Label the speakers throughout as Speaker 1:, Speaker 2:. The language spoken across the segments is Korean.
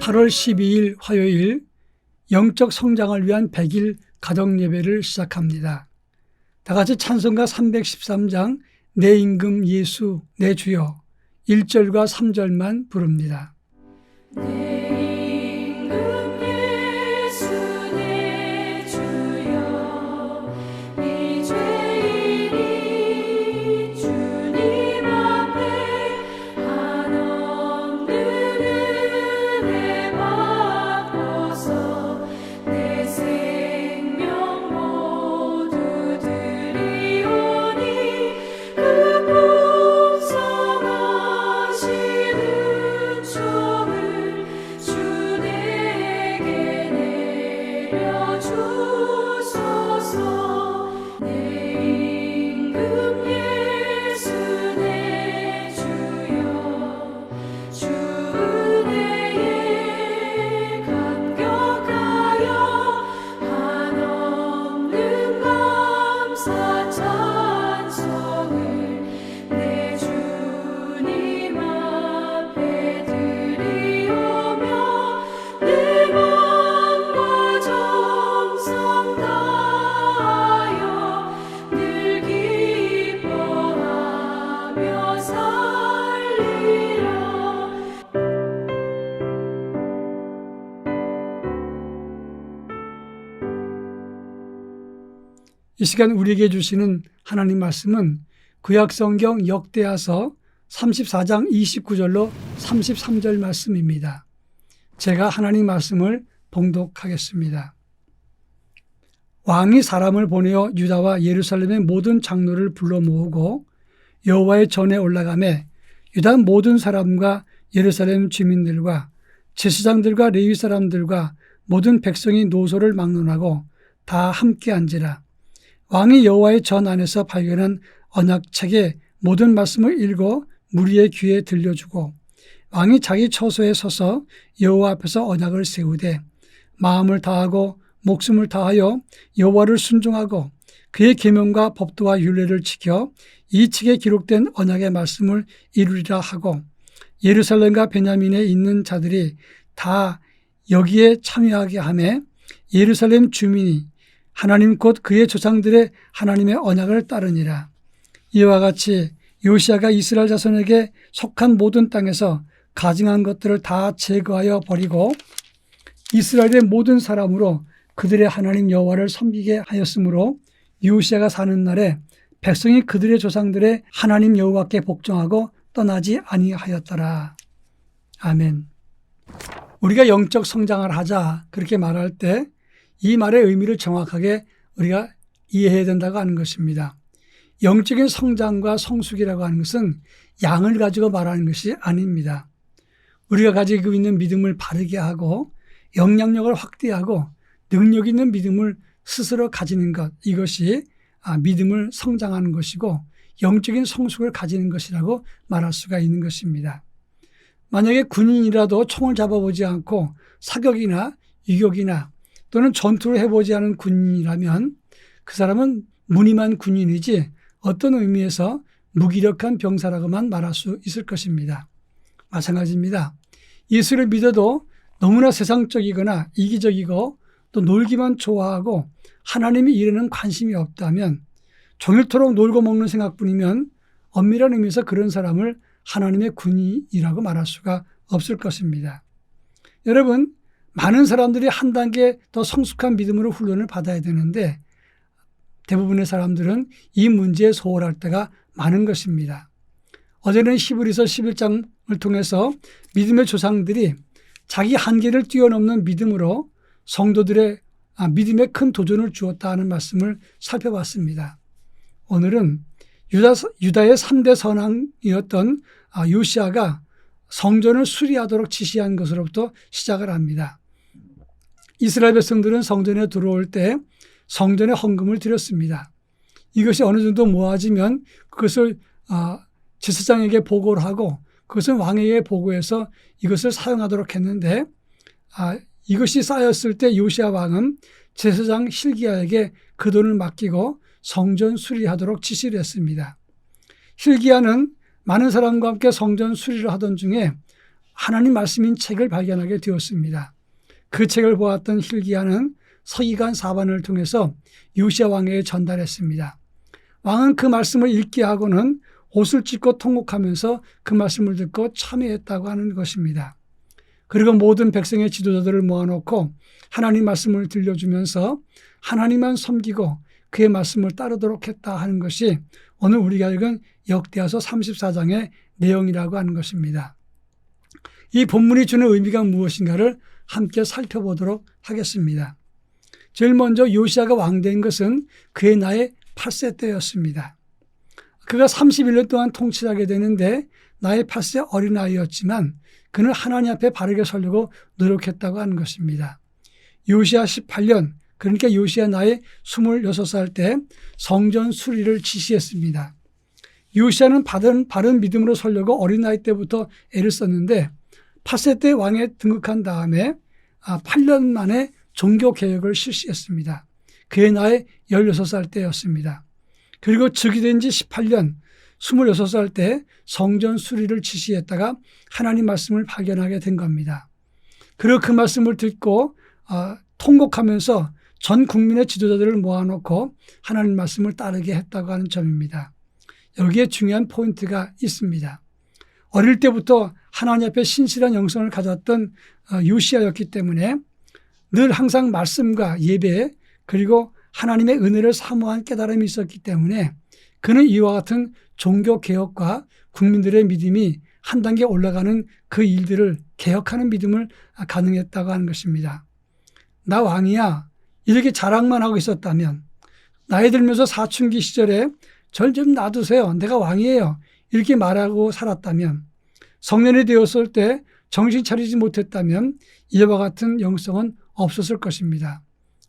Speaker 1: 8월 12일 화요일 영적 성장을 위한 100일 가정 예배를 시작합니다. 다 같이 찬송가 313장 내 임금 예수 내 주여 1절과 3절만 부릅니다.
Speaker 2: 내
Speaker 1: 이 시간 우리에게 주시는 하나님 말씀은 구약 성경 역대하서 34장 29절로 33절 말씀입니다. 제가 하나님 말씀을 봉독하겠습니다. 왕이 사람을 보내어 유다와 예루살렘의 모든 장로를 불러 모으고 여호와의 전에 올라가매 유다 모든 사람과 예루살렘 주민들과 제사장들과 레위 사람들과 모든 백성이 노소를 막론하고 다 함께 앉으라. 왕이 여호와의 전 안에서 발견한 언약책의 모든 말씀을 읽어 무리의 귀에 들려주고 왕이 자기 처소에 서서 여호와 앞에서 언약을 세우되 마음을 다하고 목숨을 다하여 여호와를 순종하고 그의 계명과 법도와 율례를 지켜 이 책에 기록된 언약의 말씀을 이루리라 하고 예루살렘과 베냐민에 있는 자들이 다 여기에 참여하게 하매 예루살렘 주민이 하나님 곧 그의 조상들의 하나님의 언약을 따르니라. 이와 같이 요시아가 이스라엘 자손에게 속한 모든 땅에서 가증한 것들을 다 제거하여 버리고 이스라엘의 모든 사람으로 그들의 하나님 여호와를 섬기게 하였으므로 요시아가 사는 날에 백성이 그들의 조상들의 하나님 여호와께 복종하고 떠나지 아니하였더라. 아멘. 우리가 영적 성장을 하자 그렇게 말할 때 이 말의 의미를 정확하게 우리가 이해해야 된다고 하는 것입니다. 영적인 성장과 성숙이라고 하는 것은 양을 가지고 말하는 것이 아닙니다. 우리가 가지고 있는 믿음을 바르게 하고 영향력을 확대하고 능력 있는 믿음을 스스로 가지는 것 이것이 아, 믿음을 성장하는 것이고 영적인 성숙을 가지는 것이라고 말할 수가 있는 것입니다. 만약에 군인이라도 총을 잡아보지 않고 사격이나 유격이나 또는 전투를 해보지 않은 군인이라면 그 사람은 무늬만 군인이지 어떤 의미에서 무기력한 병사라고만 말할 수 있을 것입니다. 마찬가지입니다. 예수를 믿어도 너무나 세상적이거나 이기적이고 또 놀기만 좋아하고 하나님이 일에는 관심이 없다면 종일토록 놀고 먹는 생각뿐이면 엄밀한 의미에서 그런 사람을 하나님의 군인이라고 말할 수가 없을 것입니다. 여러분, 많은 사람들이 한 단계 더 성숙한 믿음으로 훈련을 받아야 되는데 대부분의 사람들은 이 문제에 소홀할 때가 많은 것입니다. 어제는 히브리서 11장을 통해서 믿음의 조상들이 자기 한계를 뛰어넘는 믿음으로 성도들의 아, 믿음에 큰 도전을 주었다 하는 말씀을 살펴봤습니다. 오늘은 유다, 유다의 3대 선왕이었던 아, 요시아가 성전을 수리하도록 지시한 것으로부터 시작을 합니다. 이스라엘 백성들은 성전에 들어올 때 성전에 헌금을 드렸습니다. 이것이 어느 정도 모아지면 그것을 아, 제사장에게 보고를 하고 그것은 왕에게 보고해서 이것을 사용하도록 했는데 아, 이것이 쌓였을 때 요시아 왕은 제사장 hil기야에게 그 돈을 맡기고 성전 수리하도록 지시를 했습니다. hil기야는 많은 사람과 함께 성전 수리를 하던 중에 하나님 말씀인 책을 발견하게 되었습니다. 그 책을 보았던 hil기야는 서기관 사반을 통해서 요시아 왕에게 전달했습니다. 왕은 그 말씀을 읽게 하고는 옷을 찢고 통곡하면서 그 말씀을 듣고 참여했다고 하는 것입니다. 그리고 모든 백성의 지도자들을 모아놓고 하나님 말씀을 들려주면서 하나님만 섬기고 그의 말씀을 따르도록 했다 하는 것이 오늘 우리가 읽은 역대하서 34장의 내용이라고 하는 것입니다. 이 본문이 주는 의미가 무엇인가를 함께 살펴보도록 하겠습니다. 제일 먼저 요시아가 왕된 것은 그의 나이 8세 때였습니다. 그가 31년 동안 통치하게 되는데 나이 8세 어린아이였지만 그는 하나님 앞에 바르게 서려고 노력했다고 하는 것입니다. 요시아 18년 그러니까 요시아 나이 26살 때 성전 수리를 지시했습니다. 요시아는 바른, 바른 믿음으로 서려고 어린아이 때부터 애를 썼는데 8세 때 왕에 등극한 다음에 8년 만에 종교 개혁을 실시했습니다. 그의 나이 16살 때였습니다. 그리고 즉위 된 지 18년 26살 때 성전 수리를 지시했다가 하나님 말씀을 발견하게 된 겁니다. 그리고 그 말씀을 듣고 어, 통곡하면서 전 국민의 지도자들을 모아놓고 하나님 말씀을 따르게 했다고 하는 점입니다. 여기에 중요한 포인트가 있습니다. 어릴 때부터 하나님 앞에 신실한 영성을 가졌던 어, 요시아였기 때문에 늘 항상 말씀과 예배 그리고 하나님의 은혜를 사모한 깨달음이 있었기 때문에 그는 이와 같은 종교 개혁과 국민들의 믿음이 한 단계 올라가는 그 일들을 개혁하는 믿음을 가능했다고 하는 것입니다. 나 왕이야 이렇게 자랑만 하고 있었다면 나이 들면서 사춘기 시절에 절 좀 놔두세요. 내가 왕이에요. 이렇게 말하고 살았다면 성년이 되었을 때 정신 차리지 못했다면 이와 같은 영성은 없었을 것입니다.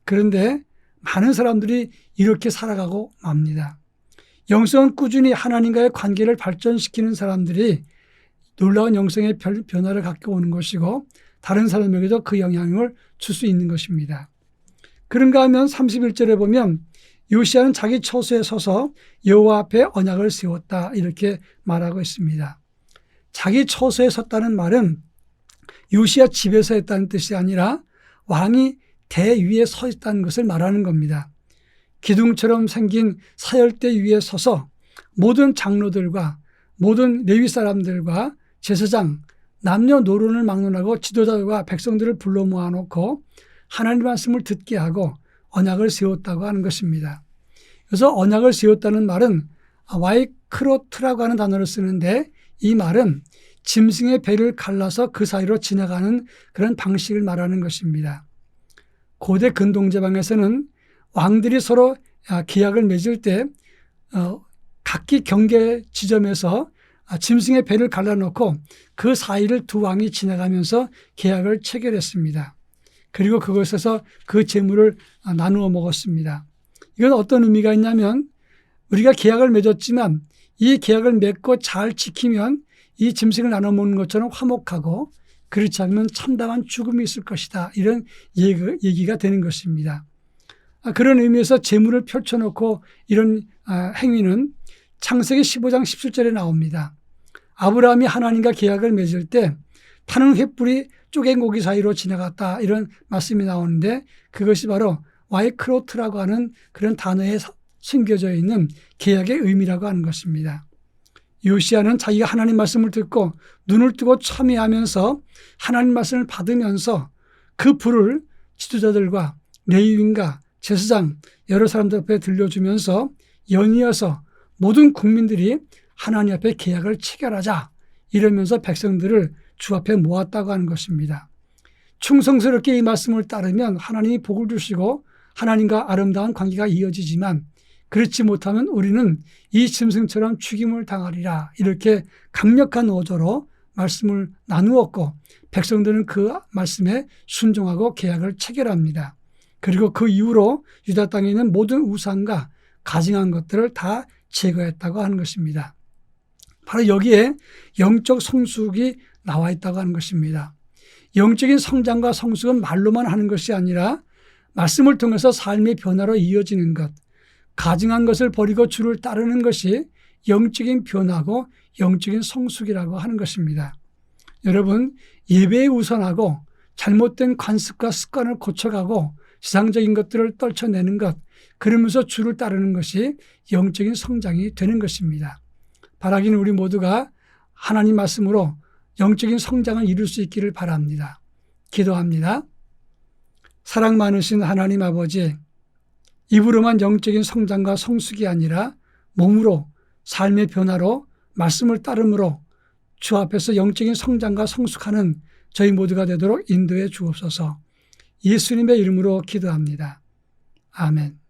Speaker 1: 그런데 많은 사람들이 이렇게 살아가고 맙니다. 영성은 꾸준히 하나님과의 관계를 발전시키는 사람들이 놀라운 영성의 변화를 갖고 오는 것이고 다른 사람에게도 그 영향을 줄 수 있는 것입니다. 그런가 하면 31절에 보면 요시아는 자기 처소에 서서 여호와 앞에 언약을 세웠다 이렇게 말하고 있습니다. 자기 처소에 섰다는 말은 요시아 집에서 했다는 뜻이 아니라 왕이 대 위에 서 있다는 것을 말하는 겁니다. 기둥처럼 생긴 사열대 위에 서서 모든 장로들과 모든 레위 사람들과 제사장, 남녀 노론을 막론하고 지도자들과 백성들을 불러 모아놓고 하나님 말씀을 듣게 하고 언약을 세웠다고 하는 것입니다. 그래서 언약을 세웠다는 말은 와이크로트라고 하는 단어를 쓰는데 이 말은 짐승의 배를 갈라서 그 사이로 지나가는 그런 방식을 말하는 것입니다. 고대 근동제방에서는 왕들이 서로 계약을 맺을 때 어, 각기 경계 지점에서 짐승의 배를 갈라놓고 그 사이를 두 왕이 지나가면서 계약을 체결했습니다. 그리고 그것에서 그 재물을 나누어 먹었습니다. 이건 어떤 의미가 있냐면 우리가 계약을 맺었지만 이 계약을 맺고 잘 지키면 이 짐승을 나눠 먹는 것처럼 화목하고 그렇지 않으면 참담한 죽음이 있을 것이다. 이런 얘기가 되는 것입니다. 그런 의미에서 재물을 펼쳐놓고 이런 행위는 창세기 15장 17절에 나옵니다. 아브라함이 하나님과 계약을 맺을 때 타는 횃불이 쪼갠 고기 사이로 지나갔다 이런 말씀이 나오는데 그것이 바로 와이크로트라고 하는 그런 단어에 숨겨져 있는 계약의 의미라고 하는 것입니다. 요시아는 자기가 하나님 말씀을 듣고 눈을 뜨고 참여하면서 하나님 말씀을 받으면서 그 불을 지도자들과 레위인과 제사장 여러 사람들 앞에 들려주면서 연이어서 모든 국민들이 하나님 앞에 계약을 체결하자 이러면서 백성들을 주 앞에 모았다고 하는 것입니다. 충성스럽게 이 말씀을 따르면 하나님이 복을 주시고 하나님과 아름다운 관계가 이어지지만 그렇지 못하면 우리는 이 짐승처럼 죽임을 당하리라 이렇게 강력한 어조로 말씀을 나누었고 백성들은 그 말씀에 순종하고 계약을 체결합니다. 그리고 그 이후로 유다 땅에 있는 모든 우상과 가증한 것들을 다 제거했다고 하는 것입니다. 바로 여기에 영적 성숙이 나와 있다고 하는 것입니다. 영적인 성장과 성숙은 말로만 하는 것이 아니라 말씀을 통해서 삶의 변화로 이어지는 것, 가증한 것을 버리고 주를 따르는 것이 영적인 변화고 영적인 성숙이라고 하는 것입니다. 여러분 예배에 우선하고 잘못된 관습과 습관을 고쳐가고 세상적인 것들을 떨쳐내는 것 그러면서 주를 따르는 것이 영적인 성장이 되는 것입니다. 바라기는 우리 모두가 하나님 말씀으로 영적인 성장을 이룰 수 있기를 바랍니다. 기도합니다. 사랑 많으신 하나님 아버지, 입으로만 영적인 성장과 성숙이 아니라 몸으로 삶의 변화로 말씀을 따름으로 주 앞에서 영적인 성장과 성숙하는 저희 모두가 되도록 인도해 주옵소서. 예수님의 이름으로 기도합니다. 아멘.